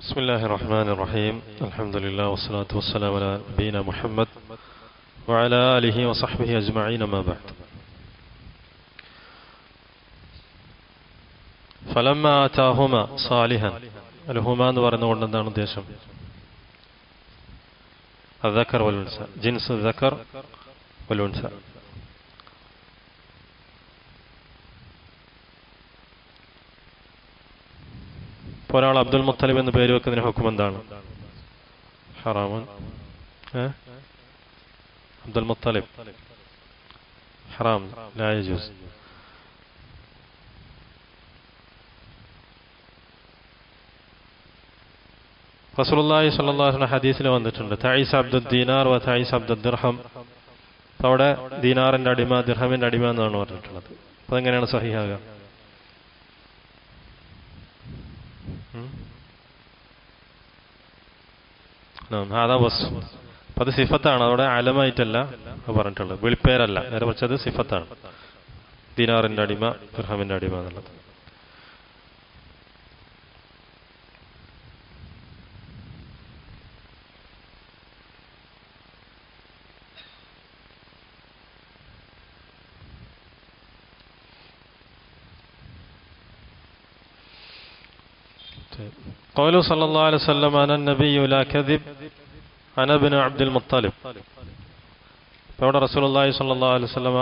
بسم الله الرحمن الرحيم الحمد لله والصلاة والسلام على نبينا محمد وعلى آله وصحبه أجمعين ما بعد فلما آتاهما صالحا الهما എന്ന് പറഞ്ഞുകൊണ്ട് എന്താണ് ഉദ്ദേശം الذكر والأنثى جنس الذكر والأنثى ഒരാൾ അബ്ദുൽ മുത്തലിബ് എന്ന് പേര് വെക്കുന്നതിന് ഹുക്കും എന്താണ്? ഹറാമൻ. ഏ? അബ്ദുൽ മുത്തലിബ്. ഹറാം റസൂലുള്ളാഹി സ്വല്ലല്ലാഹു അലൈഹി ഹദീസിൽ വന്നിട്ടുണ്ട്. തൈസ് അബ്ദുൽ ദീനാർ വ തൈസ് അബ്ദുൽ ദിർഹം. അവിടെ ദീനാറിന്റെ അടിമ ദിർഹമിന്റെ അടിമ എന്നാണ് പറഞ്ഞിട്ടുള്ളത്. അതെങ്ങനെയാണ് സഹിയാകുക അപ്പൊ അത് സിഫത്താണ്. അതോടെ അലമായിട്ടല്ല പറഞ്ഞിട്ടുള്ളത്. വെളിപ്പേരല്ല. നേരെ മറിച്ച് അത് സിഫത്താണ്. ദിനാറിന്റെ അടിമ ദുർഹമിന്റെ അടിമ എന്നുള്ളത്. قوله صلى الله عليه وسلم أنا النبي لا كذب أنا ابن عبد المطلب അപ്പോൾ അവിടെ റസൂലുള്ളാഹി സ്വല്ലല്ലാഹു അലൈഹി വസല്ലമ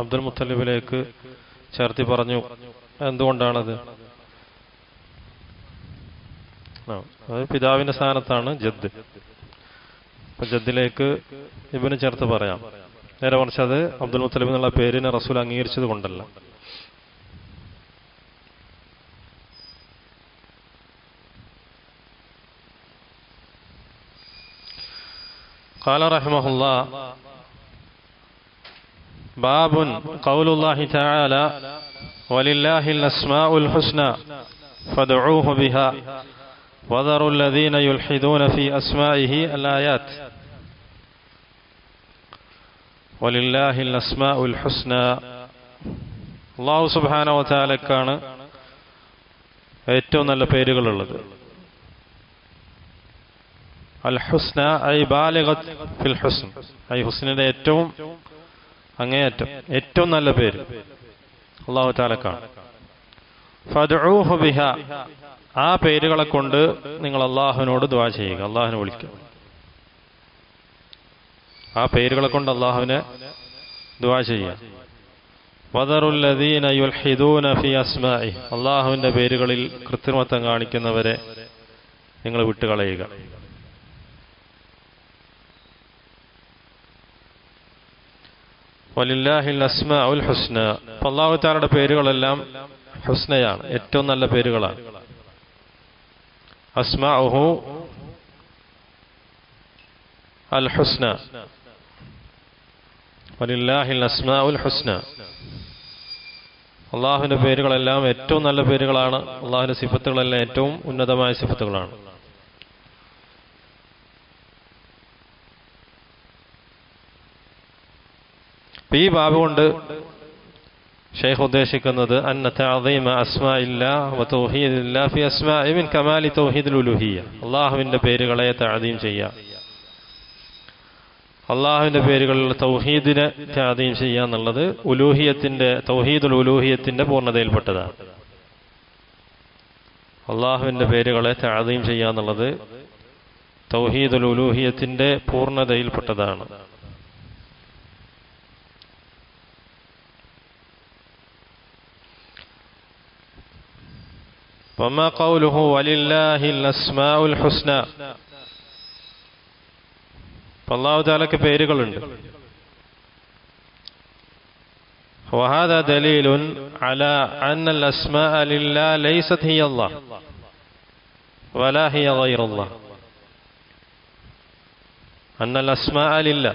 അബ്ദുൽ മുത്തലിബിലേക്ക് ചേർത്തി പറഞ്ഞു എന്തുകൊണ്ടാണത് ആ അത് പിതാവിന്റെ സ്ഥാനത്താണ് ജദ് അപ്പൊ ജദ്ദിലേക്ക് ഇബിന് ചേർത്ത് പറയാം നേരെ മറിച്ച് അത് അബ്ദുൽ മുത്തലിബ് എന്നുള്ള പേരിനെ റസൂൽ അംഗീകരിച്ചത് കൊണ്ടല്ല قال رحمه الله باب قول الله تعالى ولله الأسماء الحسنى فادعوه بها وذروا الذين يلحدون في أسمائه الآيات ولله الأسماء الحسنى الله سبحانه وتعالى كان ഏറ്റവും നല്ല പേരുകളുള്ളത് അൽ ഹുസ്ന ഐ ബാലിഗത് ഫിൽ ഹുസ്ൻ. ഐ ഹുസ്നിന്റെ ഏറ്റവും അങ്ങേയറ്റം ഏറ്റവും നല്ല പേര് അള്ളാഹു താലക്കാണ് ഫദ്ഊഹു ബിഹ. ആ പേരുകളെ കൊണ്ട് നിങ്ങൾ അള്ളാഹുവിനോട് ദ്വാ ചെയ്യുക. അള്ളാഹുവിനെ വിളിക്കുക. ആ പേരുകളെ കൊണ്ട് അള്ളാഹുവിനെ ദ്വാ ചെയ്യുക. വദറുല്ലദീന യുൽഹിദൂന ഫി അള്ളാഹുവിന്റെ പേരുകളിൽ കൃത്രിമത്വം കാണിക്കുന്നവരെ നിങ്ങൾ വിട്ടുകളയുക. വലില്ലാഹിൽ അസ്മാ ഉൽ ഹുസ്ന. അള്ളാഹു താലയുടെ പേരുകളെല്ലാം ഹുസ്നയാണ്. ഏറ്റവും നല്ല പേരുകളാണ്. അസ്മാഹു അൽ ഹുസ്ന വലില്ലാഹിൽ അസ്മാ ഉൽ ഹുസ്ന. അള്ളാഹുവിന്റെ പേരുകളെല്ലാം ഏറ്റവും നല്ല പേരുകളാണ്. അള്ളാഹുവിന്റെ സിഫത്തുകളെല്ലാം ഏറ്റവും ഉന്നതമായ സിഫത്തുകളാണ്. ഈ ബാബ് കൊണ്ട് ഷെയ്ഖ് ഉദ്ദേശിക്കുന്നത് തൗഹീദില്ല ഫി പേരുകളെ തഅദീം ചെയ്യുക അള്ളാഹുവിന്റെ പേരുകളിൽ തൗഹീദിനെ ത്യാദീം ചെയ്യുക എന്നുള്ളത് ഉലൂഹിയത്തിന്റെ തൗഹീദുൽ ഉലൂഹിയത്തിന്റെ പൂർണതയിൽപ്പെട്ടതാണ്. അള്ളാഹുവിന്റെ പേരുകളെ ത്യാദീം ചെയ്യുക എന്നുള്ളത് തൗഹീദുൽ ഉലൂഹിയത്തിന്റെ പൂർണതയിൽപ്പെട്ടതാണ്. وما قوله ولله الأسماء الحسنى അള്ളാഹു താലക്ക് പേരുകളുണ്ട് وهذا دليل على أن الأسماء لله ليست هي الله ولا هي غير الله أن الأسماء لله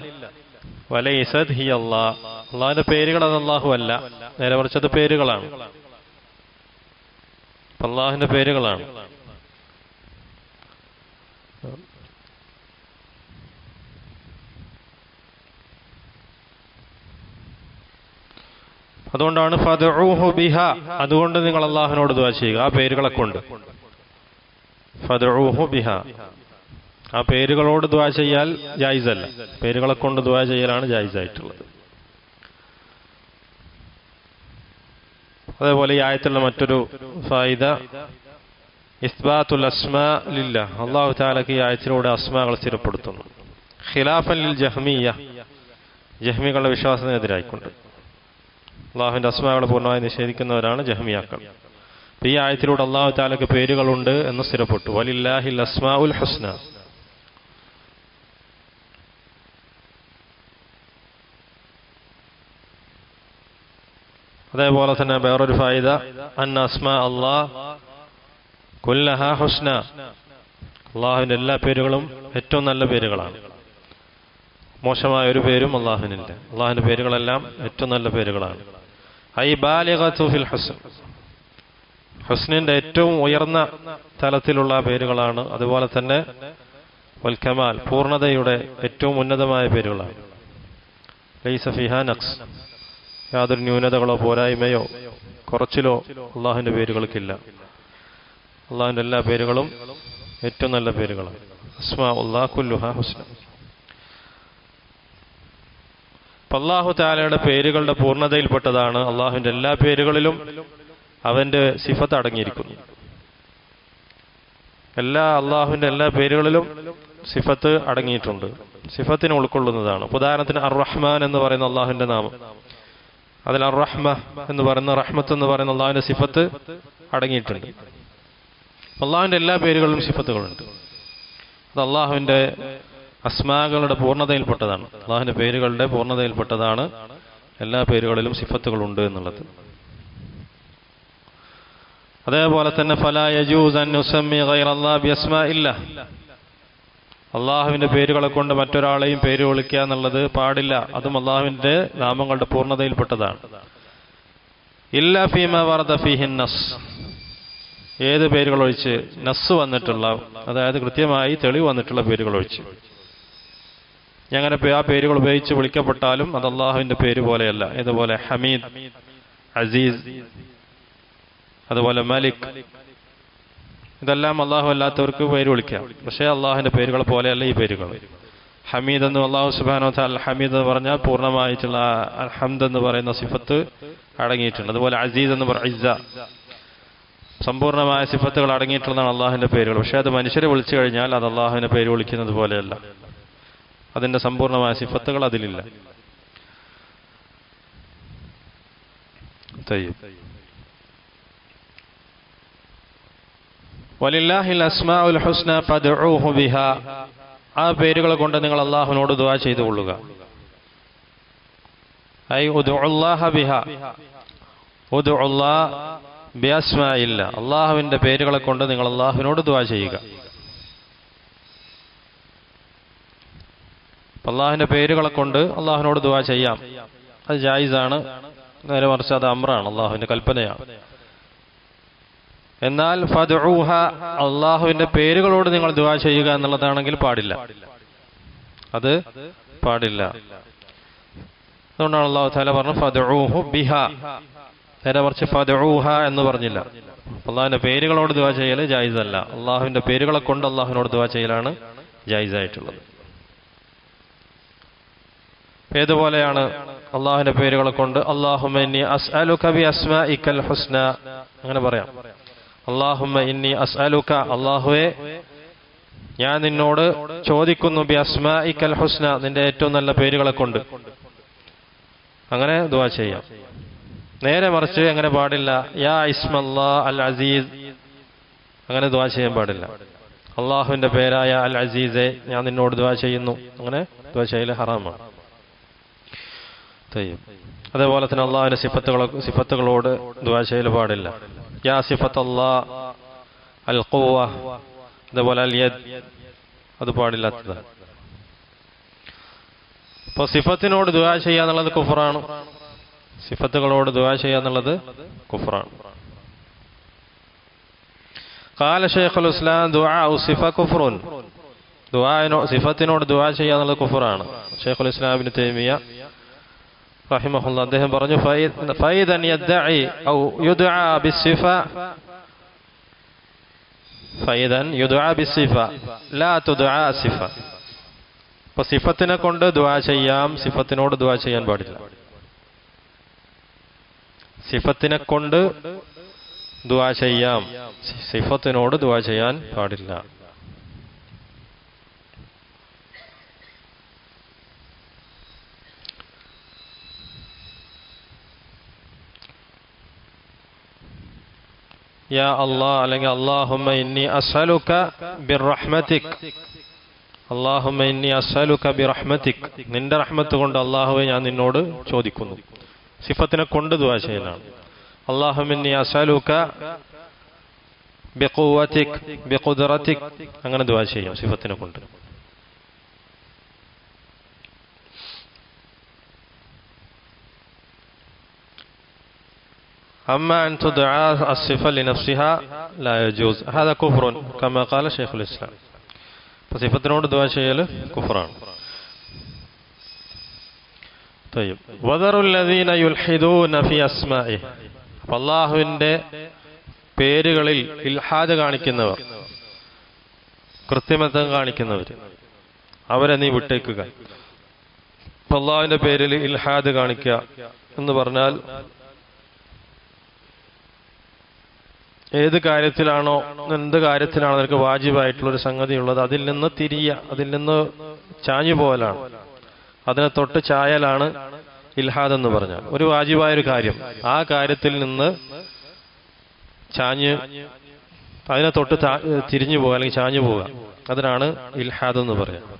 وليست هي الله അള്ളാഹിന്റെ പേരുകൾ അത് അള്ളാഹു അല്ല നേരെ മറിച്ചത് പേരുകളാണ് അള്ളാഹിന്റെ പേരുകളാണ്. അതുകൊണ്ടാണ് അതുകൊണ്ട് നിങ്ങൾ അള്ളാഹിനോട് ദുആ ചെയ്യുക. ആ പേരുകളെ കൊണ്ട്. ആ പേരുകളോട് ദുആ ചെയ്യാൽ ജായിസല്ല. പേരുകളെ കൊണ്ട് ദുആ ചെയ്യലാണ് ജായിസായിട്ടുള്ളത്. അതേപോലെ ഈ ആയത്തുള്ള മറ്റൊരു ഫായിദ ഇസ്ബാത്തുൽ അസ്മാ ലില്ല. അള്ളാഹു താലക്ക് ഈ ആയത്തിലൂടെ അസ്മാകൾ സ്ഥിരപ്പെടുത്തുന്നു. ഖിലാഫൻ ലിൽ ജഹ്മിയ. ജഹ്മികളുടെ വിശ്വാസത്തിനെതിരായിക്കൊണ്ട് അള്ളാഹുവിന്റെ അസ്മകൾ പൂർണമായി നിഷേധിക്കുന്നവരാണ് ജഹ്മിയാക്കൾ. ഈ ആയത്തിലൂടെ അള്ളാഹു താലക്ക് പേരുകളുണ്ട് എന്ന് സ്ഥിരപ്പെട്ടു. വലില്ലാഹിൽ അസ്മാ ഉൽ ഹുസ്ന. അതേപോലെ തന്നെ വേറൊരു ഫായിദ അൻ അസ്മ അള്ളാഹ് കുല്ലഹ ഹുസ്ന. അള്ളാഹുവിന്റെ എല്ലാ പേരുകളും ഏറ്റവും നല്ല പേരുകളാണ്. മോശമായ ഒരു പേരും അള്ളാഹുവിനില്ല. അള്ളാഹുവിന്റെ പേരുകളെല്ലാം ഏറ്റവും നല്ല പേരുകളാണ്. ഐ ബാലിഗത്തു ഫിൽ ഹുസ്ൻ. ഹുസ്നിന്റെ ഏറ്റവും ഉയർന്ന തലത്തിലുള്ള പേരുകളാണ്. അതുപോലെ തന്നെ വൽ കമാൽ പൂർണതയുടെ ഏറ്റവും ഉന്നതമായ പേരുകളാണ്. ലൈസ ഫിഹ നക്സ് യാതൊരു ന്യൂനതകളോ പോരായ്മയോ കുറച്ചിലോ അള്ളാഹുവിന്റെ പേരുകൾക്കില്ല. അള്ളാഹുവിന്റെ എല്ലാ പേരുകളും ഏറ്റവും നല്ല പേരുകളാണ്. അസ്മാ അള്ളാഹു താലയുടെ പേരുകളുടെ പൂർണതയിൽപ്പെട്ടതാണ് അള്ളാഹുവിന്റെ എല്ലാ പേരുകളിലും അവന്റെ സിഫത്ത് അടങ്ങിയിരിക്കുന്നു എല്ലാ അള്ളാഹുവിന്റെ എല്ലാ പേരുകളിലും സിഫത്ത് അടങ്ങിയിട്ടുണ്ട്. സിഫത്തിനെ ഉൾക്കൊള്ളുന്നതാണ്. ഉദാഹരണത്തിന് അർ റഹ്മാൻ എന്ന് പറയുന്ന അള്ളാഹുവിന്റെ നാമം. അതിൽ റഹ്മ എന്ന് പറയുന്ന റഹ്മത്ത് എന്ന് പറയുന്ന അള്ളാഹുവിന്റെ സിഫത്ത് അടങ്ങിയിട്ടുണ്ട്. അള്ളാഹുവിന്റെ എല്ലാ പേരുകളിലും സിഫത്തുകളുണ്ട്. അത് അള്ളാഹുവിന്റെ അസ്മാകളുടെ പൂർണതയിൽപ്പെട്ടതാണ്. അള്ളാഹുവിന്റെ പേരുകളുടെ പൂർണതയിൽപ്പെട്ടതാണ് എല്ലാ പേരുകളിലും സിഫത്തുകളുണ്ട് എന്നുള്ളത്. അതേപോലെ തന്നെ ഫലാ യജൂസ് അൻ നുസമ്മി ഗൈറല്ലാഹി ബിഅസ്മാഇല്ല അള്ളാഹുവിന്റെ പേരുകളെ കൊണ്ട് മറ്റൊരാളെയും പേര് വിളിക്കുക എന്നുള്ളത് പാടില്ല. അതും അള്ളാഹുവിന്റെ നാമങ്ങളുടെ പൂർണതയിൽപ്പെട്ടതാണ്. ഇല്ല ഫീമ വറദ ഫീഹിൻ നസ്. ഏത് പേരുകൾ ഒഴിച്ച് നസ് വന്നിട്ടുള്ള അതായത് കൃത്യമായി തെളിവ് വന്നിട്ടുള്ള പേരുകൾ ഒഴിച്ച് ഞങ്ങനെ ആ പേരുകൾ ഉപയോഗിച്ച് വിളിക്കപ്പെട്ടാലും അത് അള്ളാഹുവിന്റെ പേര് പോലെയല്ല. ഇതുപോലെ ഹമീദ് അസീസ് അതുപോലെ മലിക് ഇതെല്ലാം അള്ളാഹു അല്ലാത്തവർക്ക് പേര് വിളിക്കാം. പക്ഷേ അള്ളാഹുവിന്റെ പേരുകൾ പോലെയല്ല ഈ പേരുകൾ. ഹമീദ് എന്ന് അള്ളാഹു സുബാനോ അൽ ഹമീദ് എന്ന് പറഞ്ഞാൽ പൂർണമായിട്ടുള്ള ഹംദ് എന്ന് പറയുന്ന സിഫത്ത് അടങ്ങിയിട്ടുണ്ട്. അതുപോലെ അസീസ് എന്ന് പറഞ്ഞ ഇസ്സ. സമ്പൂർണമായ സിഫത്തുകൾ അടങ്ങിയിട്ടുള്ളതാണ് അള്ളാഹുവിന്റെ പേരുകൾ. പക്ഷേ അത് മനുഷ്യരെ വിളിച്ചു കഴിഞ്ഞാൽ അത് അള്ളാഹുവിന്റെ പേര് വിളിക്കുന്നത് പോലെയല്ല. അതിന്റെ സമ്പൂർണമായ സിഫത്തുകൾ അതിലില്ല. തയ്യും. വലില്ലാഹിൽ അസ്മാഉൽ ഹുസ്ന ഫദ്ഉഹു ബിഹ. ആ പേരുകൾ കൊണ്ട് നിങ്ങൾ അള്ളാഹുവിനോട് ദുആ ചെയ്തു കൊള്ളുക. ഐ ഉദ്ഉല്ലാഹ ബിഹ. ഉദ്ഉല്ലാഹ ബിഅസ്മാഇല്ല അള്ളാഹുവിന്റെ പേരുകളെ കൊണ്ട് നിങ്ങൾ അള്ളാഹുവിനോട് ദുആ ചെയ്യുക. അള്ളാഹുവിന്റെ പേരുകളെ കൊണ്ട് അള്ളാഹുവിനോട് ദുആ ചെയ്യാം. അത് ജായിസാണ്. നേരെ മറിച്ച് അത് അമ്രാണ്. അള്ളാഹുവിന്റെ കൽപ്പനയാണ്. എന്നാൽ ഫദ്ഊഹ അള്ളാഹുവിന്റെ പേരുകളോട് നിങ്ങൾ ദുവാ ചെയ്യുക എന്നുള്ളതാണെങ്കിൽ പാടില്ല. അത് പാടില്ല. അതുകൊണ്ടാണ് അള്ളാഹു താല പറഞ്ഞു ഫദ്ഊഹു ബിഹ. നേരെ മറിച്ച് ഫദ്ഊഹ എന്ന് പറഞ്ഞില്ല. അള്ളാഹുവിന്റെ പേരുകളോട് ദുവാ ചെയ്യൽ ജായിസല്ല. അള്ളാഹുവിന്റെ പേരുകളെ കൊണ്ട് അള്ളാഹുവിനോട് ദുവാ ചെയ്യലാണ് ജായിസായിട്ടുള്ളത്. ഏതുപോലെയാണ് അള്ളാഹുവിന്റെ പേരുകളെ കൊണ്ട് അള്ളാഹുമി ബി അസ്മാഇക്കൽ ഹുസ്ന? അങ്ങനെ പറയാം. അള്ളാഹുമ്മ ഇന്നി അസ്അലുക. അള്ളാഹുവെ ഞാൻ നിന്നോട് ചോദിക്കുന്നു ബി അസ്മാഇക്കൽ ഹുസ്ന നിന്റെ ഏറ്റവും നല്ല പേരുകളെ കൊണ്ട്. അങ്ങനെ ദുവാ ചെയ്യാം. നേരെ മറിച്ച് അങ്ങനെ പാടില്ല യാ ഇസ്മല്ലാ അൽ അസീസ്. അങ്ങനെ ദുവാ ചെയ്യാൻ പാടില്ല. അള്ളാഹുവിന്റെ പേരായ അൽ അസീസെ ഞാൻ നിന്നോട് ദുവാ ചെയ്യുന്നു. അങ്ങനെ ദുവാ ചെയ്യൽ ഹറാമാണ്. അതേപോലെ തന്നെ അള്ളാഹുവിന്റെ സിഫത്തുകളെ സിഫത്തുകളോട് ദുവാ ചെയ്യൽ പാടില്ല. യാ സിഫത്ത് അല്ലാ അൽ ഖുവ അതേപോലെ അൽ യദ് അത് പാടില്ലാത്തതാണ് അപ്പോൾ സിഫത്തിനോട് ദുആ ചെയ്യുക എന്നുള്ളത് കുഫറാണ് സിഫത്തുകളോട് ദുആ ചെയ്യുക എന്നുള്ളത് കുഫറാണ് قال شيخ الاسلام دعاء صفه كفر ദുആനോ സിഫത്തിനോട് ദുആ ചെയ്യുക എന്നുള്ളത് കുഫറാണ് ഷെയ്ഖുൽ ഇസ്ലാം ഇബ്നു തൈമിയ റഹിമഹുല്ല. അദ്ദേഹം പറഞ്ഞു ഫൈദൻ യദ്ദഇ ഔ യുദ്ആ ബിസ്സിഫ. ഫൈദൻ യുദ്ആ ബിസിഫ ലാ തുദ്ആ സിഫ. അപ്പൊ സിഫത്തിനെ കൊണ്ട് ദുആ ചെയ്യാം. സിഫത്തിനോട് ദുആ ചെയ്യാൻ പാടില്ല. സിഫത്തിനെ കൊണ്ട് ദുആ ചെയ്യാം. സിഫത്തിനോട് ദുആ ചെയ്യാൻ പാടില്ല. യാ അള്ളാ അല്ലെങ്കിൽ അള്ളാഹുമ്മ ഇന്നി അസ്അലുക ബിറഹ്മതിക് അള്ളാഹുമ്മ ഇന്നി അസ്അലുക ബിറഹ്മതിക് നിന്റെ റഹ്മത്ത് കൊണ്ട് അള്ളാഹുവെ ഞാൻ നിന്നോട് ചോദിക്കുന്നു. സിഫത്തിനെ കൊണ്ട് ദുആ ചെയ്യലാണ്. അള്ളാഹുമ്മ ഇന്നി അസ്അലുക ബിഖുവതിക് ബിഖുദ്റതിക് അങ്ങനെ ദുആ ചെയ്യാം സിഫത്തിനെ കൊണ്ട്. أما أن تدعى الصفة لنفسها لا يجوز هذا كفر كما قال شيخ الإسلام فصفتنود دعاء شيء كفران طيب وذروا الذين يلحدون في أسمائه അള്ളാഹുവിൻ്റെ പേരുകളിൽ ഇൽഹാദ് കാണിക്കുന്നവർ കൃത്രിമത്വം കാണിക്കുന്നവർ അവരെ നീ വിട്ടേക്കുക അള്ളാഹുവിൻ്റെ പേരിൽ ഇൽഹാദ് കാണിക്കുക എന്ന് പറഞ്ഞാൽ ഏത് കാര്യത്തിലാണോ എന്ത് കാര്യത്തിലാണോ നിനക്ക് വാജിബായിട്ടുള്ള ഒരു സംഗതി ഉള്ളത് അതിൽ നിന്ന് തിരിയ അതിൽ നിന്ന് ചാഞ്ഞു പോകലാണ് അതിനെ തൊട്ട് ചായലാണ് ഇൽഹാദ് എന്ന് പറഞ്ഞാൽ. ഒരു വാജിബായ ഒരു കാര്യം. ആ കാര്യത്തിൽ നിന്ന് ചാഞ്ഞ് അതിനെ തൊട്ട് തിരിഞ്ഞു പോകുക അല്ലെങ്കിൽ ചാഞ്ഞു പോവുക. അതിനാണ് ഇൽഹാദ് എന്ന് പറയുക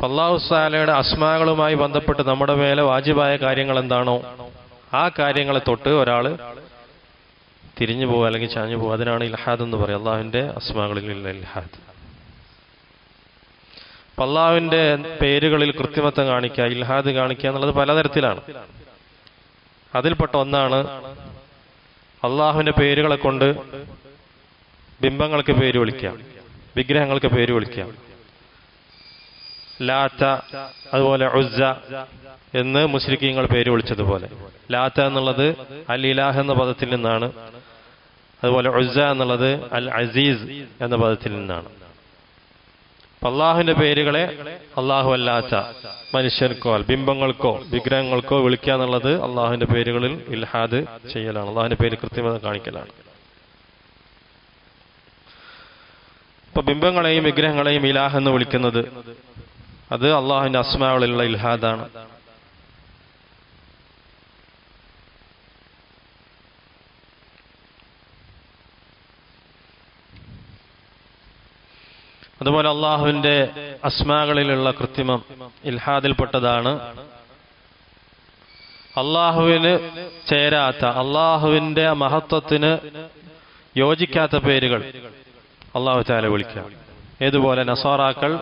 പള്ളാഹുസാലയുടെ അസ്മാകളുമായി ബന്ധപ്പെട്ട് നമ്മുടെ മേലെ വാജിബായ കാര്യങ്ങൾ എന്താണോ ആ കാര്യങ്ങളെ തൊട്ട് ഒരാൾ തിരിഞ്ഞു പോവുക അല്ലെങ്കിൽ ചാഞ്ഞു പോവുക. അതിനാണ് ഇൽഹാദ് എന്ന് പറയുക. അള്ളാഹുവിന്റെ അസ്മാകളിലുള്ള ഇൽഹാദ്. അപ്പം അള്ളാഹുവിന്റെ പേരുകളിൽ കൃത്രിമത്വം കാണിക്കുക ഇൽഹാദ് കാണിക്കുക എന്നുള്ളത് പലതരത്തിലാണ്. അതിൽപ്പെട്ട ഒന്നാണ് അള്ളാഹുവിന്റെ പേരുകളെ കൊണ്ട് ബിംബങ്ങൾക്ക് പേര് വിളിക്കാം വിഗ്രഹങ്ങൾക്ക് പേര് വിളിക്കാം ലാത്ത അതുപോലെ ഉസ്സ എന്ന് മുസ്ലിക്കീങ്ങൾ പേര് വിളിച്ചതുപോലെ. ലാത്ത എന്നുള്ളത് അൽ ഇലാഹ് എന്ന പദത്തിൽ നിന്നാണ്. അതുപോലെ ഉസ്സ എന്നുള്ളത് അൽ അസീസ് എന്ന പദത്തിൽ നിന്നാണ്. അള്ളാഹുവിന്റെ പേരുകളെ അള്ളാഹു അല്ലാത്ത മനുഷ്യർക്കോ ബിംബങ്ങൾക്കോ വിഗ്രഹങ്ങൾക്കോ വിളിക്കുക എന്നുള്ളത് അള്ളാഹുവിന്റെ പേരുകളിൽ ഇൽഹാദ് ചെയ്യലാണ്. അള്ളാഹുവിന്റെ പേര് കൃത്യമത കാണിക്കലാണ്. ഇപ്പൊ ബിംബങ്ങളെയും വിഗ്രഹങ്ങളെയും ഇലാഹ് എന്ന് വിളിക്കുന്നത് അത് അള്ളാഹുവിന്റെ അസ്മാവളിലുള്ള ഇൽഹാദാണ്. അതുപോലെ അള്ളാഹുവിന്റെ അസ്മാകളിലുള്ള കൃത്രിമം ഇൽഹാദിൽപ്പെട്ടതാണ്. അള്ളാഹുവിന് ചേരാത്ത അള്ളാഹുവിന്റെ മഹത്വത്തിന് യോജിക്കാത്ത പേരുകൾ. അള്ളാഹു ചാല വിളിക്കുക ഏതുപോലെ നസാറാക്കൾ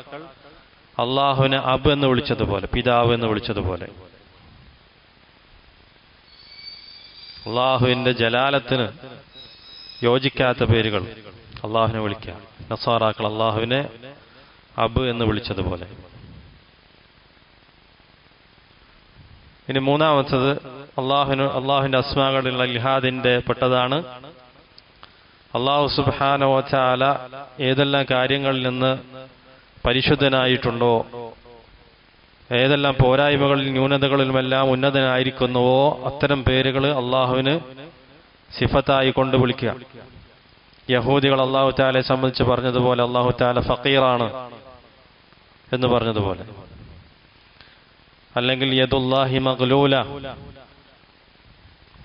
അള്ളാഹുവിനെ അബ് എന്ന് വിളിച്ചതുപോലെ പിതാവ് എന്ന് വിളിച്ചതുപോലെ. അള്ളാഹുവിന്റെ ജലാലത്തിന് യോജിക്കാത്ത പേരുകൾ അള്ളാഹുവിനെ വിളിക്കുക. നസാറാക്കൾ അള്ളാഹുവിനെ അബ് എന്ന് വിളിച്ചതുപോലെ. ഇനി മൂന്നാമത്തത് അള്ളാഹുവിന് അള്ളാഹുവിന്റെ അസ്മാകളിലുള്ള ലിഹാദിന്റെ പെട്ടതാണ് അള്ളാഹു സുബാനോ ചാല ഏതെല്ലാം കാര്യങ്ങളിൽ നിന്ന് പരിശുദ്ധനായിട്ടുണ്ടോ? ഏതെല്ലാം പോരായ്മകളിൽ ന്യൂനതകളിലുമെല്ലാം ഉന്നതനായിരിക്കുന്നുവോ? അത്തരം പേരുകൾ അള്ളാഹുവിന് സിഫത്തായി കൊണ്ട് വിളിക്കുക യഹൂദികൾ അള്ളാഹു താലെ സംബന്ധിച്ച് പറഞ്ഞതുപോലെ അള്ളാഹു താല ഫക്കീറാണ് എന്ന് പറഞ്ഞതുപോലെ. അല്ലെങ്കിൽ യദുല്ലാഹി മഗ്ലൂല.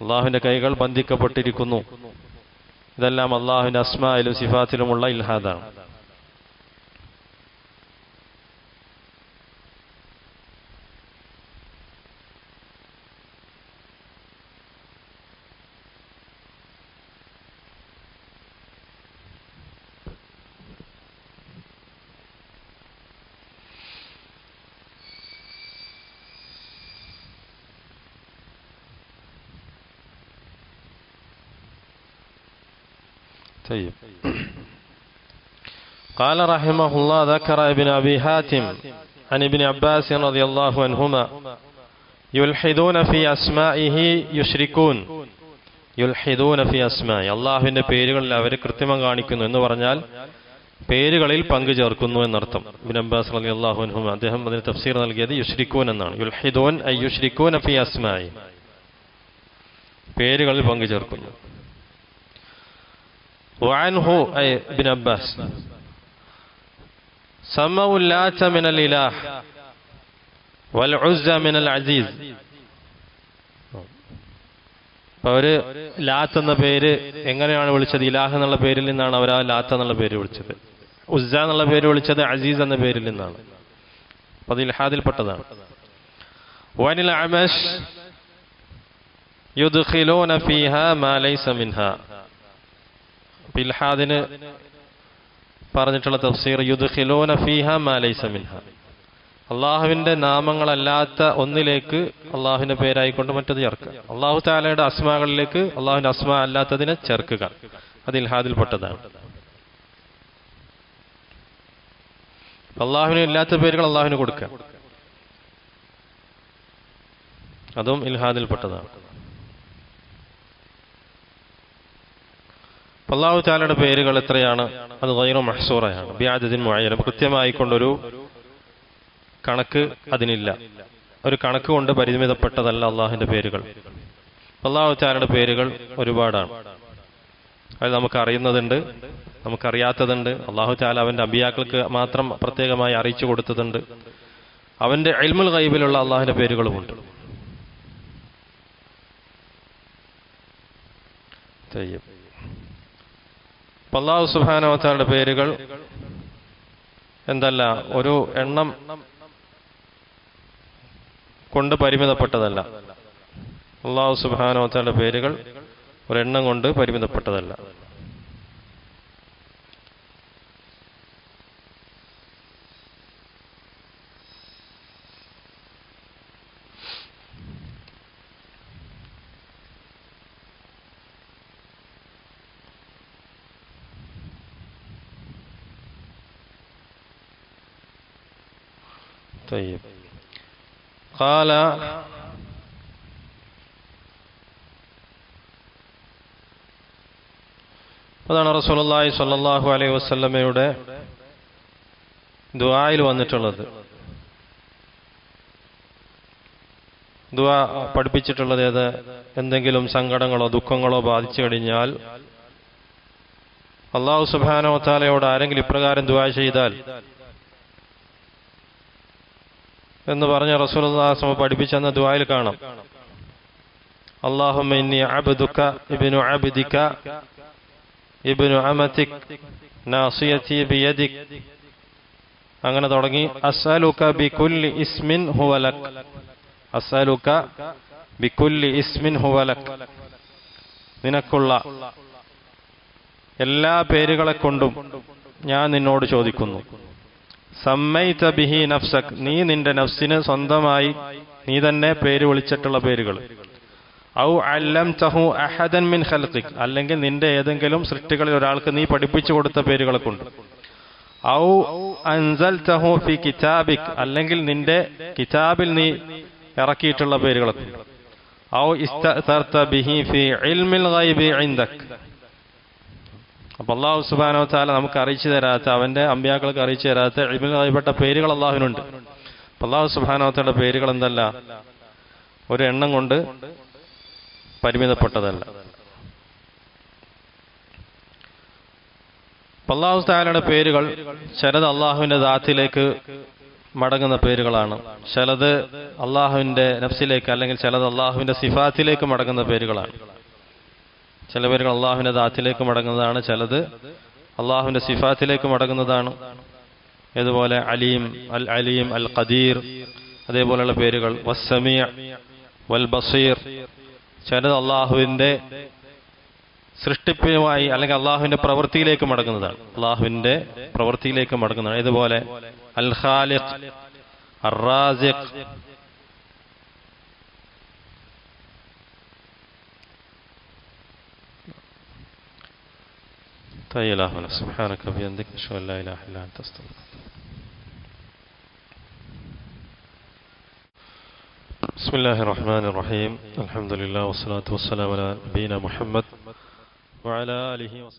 അള്ളാഹുവിന്റെ കൈകൾ ബന്ധിക്കപ്പെട്ടിരിക്കുന്നു. ഇതെല്ലാം അള്ളാഹുവിന്റെ അസ്മായിലും സിഫാത്തിലുമുള്ള ഇൽഹാദാണ്. طيب قال رحمه الله ذكر ابن أبي حاتم عن ابن عباس رضي الله عنهما يلحدون في أسمائه يشركون യുൽഹിദൂന ഫി അസ്മായി അള്ളാഹുവിന്റെ പേരുകളിൽ അവർ കൃത്രിമം കാണിക്കുന്നു എന്ന് പറഞ്ഞാൽ പേരുകളിൽ പങ്കു ചേർക്കുന്നു എന്നർത്ഥം ഇബ്നു അബ്ബാസ് റളിയല്ലാഹു അൻഹു അദ്ദേഹം അതിന് തഫ്സീർ നൽകിയത് യുഷ്രിക്കൂൻ എന്നാണ് യുൽഹിദൂൻ ഐ യുഷ്രിക്കൂന ഫി അസ്മായി പേരുകളിൽ പങ്കു ചേർക്കുന്നു وعنه أي ابن عباس سموا اللات من الإله والعزى من العزيز അപ്പൊ അവര് ലാത്ത് എന്ന പേര് എങ്ങനെയാണ് വിളിച്ചത് ഇലാഹ് എന്നുള്ള പേരിൽ നിന്നാണ് അവർ ആ ലാത്ത് എന്നുള്ള പേര് വിളിച്ചത് ഉസ്സ എന്നുള്ള പേര് വിളിച്ചത് അസീസ് എന്ന പേരിൽ നിന്നാണ് അപ്പൊ അത് ഇൽഹാദിൽപ്പെട്ടതാണ് വനിൽ അമഷ് യുദ്ഖിലൂന ഫീഹ മാ ലൈസ മിൻഹ അപ്പൊ ഇൽഹാദിന് പറഞ്ഞിട്ടുള്ള തഫ്സീർ യുദ്ഖിലൂന ഫീഹ മാ ലൈസ മിൻഹ. അള്ളാഹുവിന്റെ നാമങ്ങളല്ലാത്ത ഒന്നിലേക്ക് അള്ളാഹുവിന്റെ പേരായിക്കൊണ്ട് മറ്റത് ചേർക്കുക. അള്ളാഹു താലയുടെ അസ്മാകളിലേക്ക് അള്ളാഹുവിന്റെ അസ്മ അല്ലാത്തതിനെ ചേർക്കുക. അത് ഇൽഹാദിൽപ്പെട്ടതാണ് അള്ളാഹുവിന് ഇല്ലാത്ത പേരുകൾ അള്ളാഹുവിന് കൊടുക്കുക. അതും ഇൽഹാദിൽപ്പെട്ടതാണ് അള്ളാഹു താലയുടെ പേരുകൾ എത്രയാണ്? അത് ഗൈറു മഹസൂറയാണ്. ബ്യാജദിൻ കൃത്യമായി കൊണ്ടൊരു കണക്ക് അതിനില്ല. ഒരു കണക്ക് കൊണ്ട് പരിമിതപ്പെട്ടതല്ല അള്ളാഹുവിന്റെ പേരുകൾ. അള്ളാഹു താലയുടെ പേരുകൾ ഒരുപാടാണ്. അത് നമുക്ക് അറിയുന്നതുണ്ട് നമുക്കറിയാത്തതുണ്ട്. അള്ളാഹു താല അവന്റെ അബിയാക്കൾക്ക് മാത്രം പ്രത്യേകമായി അറിയിച്ചു കൊടുത്തതുണ്ട്. അവന്റെ അൽമുൽ ഗൈബിലുള്ള അള്ളാഹുവിന്റെ പേരുകളുമുണ്ട്. അള്ളാഹു സുബാനവത്താരുടെ പേരുകൾ എന്തല്ല ഒരു എണ്ണം കൊണ്ട് പരിമിതപ്പെട്ടതല്ല. അള്ളാഹു സുബാനവത്താരുടെ പേരുകൾ ഒരെണ്ണം കൊണ്ട് പരിമിതപ്പെട്ടതല്ല. قال അതാണ് റസൂലുള്ളാഹി സ്വല്ലല്ലാഹു അലൈഹി വസല്ലമയുടെ ദുആയിൽ വന്നിട്ടുള്ളത് ദുആ പഠിപ്പിച്ചിട്ടുള്ളത് ഏത് എന്തെങ്കിലും സങ്കടങ്ങളോ ദുഃഖങ്ങളോ ബാധിച്ചു കഴിഞ്ഞാൽ അള്ളാഹു സുബ്ഹാനഹു വതആലയോട് ആരെങ്കിലും ഇപ്രകാരം ദുആ ചെയ്താൽ എന്ന് പറഞ്ഞ റസൂലുള്ളാഹി പഠിപ്പിച്ചെന്ന ദുആയിൽ കാണാം اللهم إني عبدك ابن عبدك ابن أمتك ناصيتي بيدك അങ്ങനെ തുടങ്ങി അസ്അലുക ബികുല്ലി ഇസ്മിൻ ഹുവ ലക് അസ്അലുക ബികുല്ലി ഇസ്മിൻ ഹുവ ലക് നിനക്കുള്ള എല്ലാ പേരുകളെ കൊണ്ടും ഞാൻ നിന്നോട് ചോദിക്കുന്നു സമ്മൈത ബിഹി നഫ്സക്. നീ നിന്റെ നഫ്സിന് സ്വന്തമായി നീ തന്നെ പേര് വിളിച്ചിട്ടുള്ള പേരുകൾ. ഔ അല്ലം ചഹു അഹദൻ മിൻ ഖൽഖിക്. അല്ലെങ്കിൽ നിന്റെ ഏതെങ്കിലും സൃഷ്ടികളിൽ ഒരാൾക്ക് നീ പഠിപ്പിച്ചു കൊടുത്ത പേരുകളെ കൊണ്ട് ഔ അൻസൽ തഹു ഫി കിതാബിക്. അല്ലെങ്കിൽ നിന്റെ കിതാബിൽ നീ ഇറക്കിയിട്ടുള്ള പേരുകളെ കൊണ്ട് ഔ ഇസ്തർത്ത ബിഹി ഫി ഇൽമിൽ ഗൈബി ഇൻദക്. അപ്പൊ അള്ളാഹു സുബാനോ താല നമുക്ക് അറിയിച്ചു തരാത്ത അവന്റെ അമ്പ്യാക്കൾക്ക് അറിയിച്ചു തരാത്ത ഗൈബപ്പെട്ട പേരുകൾ അള്ളാഹുവിനുണ്ട് അപ്പൊ അള്ളാഹു സുബാനോ താല പേരുകൾ എന്തല്ല? ഒരു എണ്ണം കൊണ്ട് പരിമിതപ്പെട്ടതല്ല. അള്ളാഹു താലയുടെ പേരുകൾ ചിലത് അള്ളാഹുവിന്റെ ദാത്തിലേക്ക് മടങ്ങുന്ന പേരുകളാണ്. ചിലത് അള്ളാഹുവിന്റെ നഫ്സിലേക്ക് അല്ലെങ്കിൽ ചിലത് അള്ളാഹുവിന്റെ സിഫാത്തിലേക്ക് മടങ്ങുന്ന പേരുകളാണ്. ചില പേരുകൾ അള്ളാഹുവിന്റെ ദാത്തിലേക്ക് മടങ്ങുന്നതാണ് ചിലത്. അള്ളാഹുവിന്റെ സിഫാത്തിലേക്ക് മടങ്ങുന്നതാണ്. ഇതുപോലെ അലീം അൽ അലീം അൽ ഖദീർ അതേപോലെയുള്ള പേരുകൾ. വസ്സമിയ വൽ ബസീർ. ചിലത് അള്ളാഹുവിന്റെ സൃഷ്ടിപ്പുമായി അല്ലെങ്കിൽ അള്ളാഹുവിന്റെ പ്രവൃത്തിയിലേക്ക് മടങ്ങുന്നതാണ്. അള്ളാഹുവിന്റെ പ്രവൃത്തിയിലേക്ക് മടങ്ങുന്നതാണ്. ഇതുപോലെ അൽ ഖാലിഖ് അറാസിഖ് طيب إلهنا سبحانك وبحمدك نشهد أن لا إله إلا أنت أستغفرك. بسم الله الرحمن الرحيم. الحمد لله والصلاة والسلام على نبينا محمد وعلى آله وصحبه.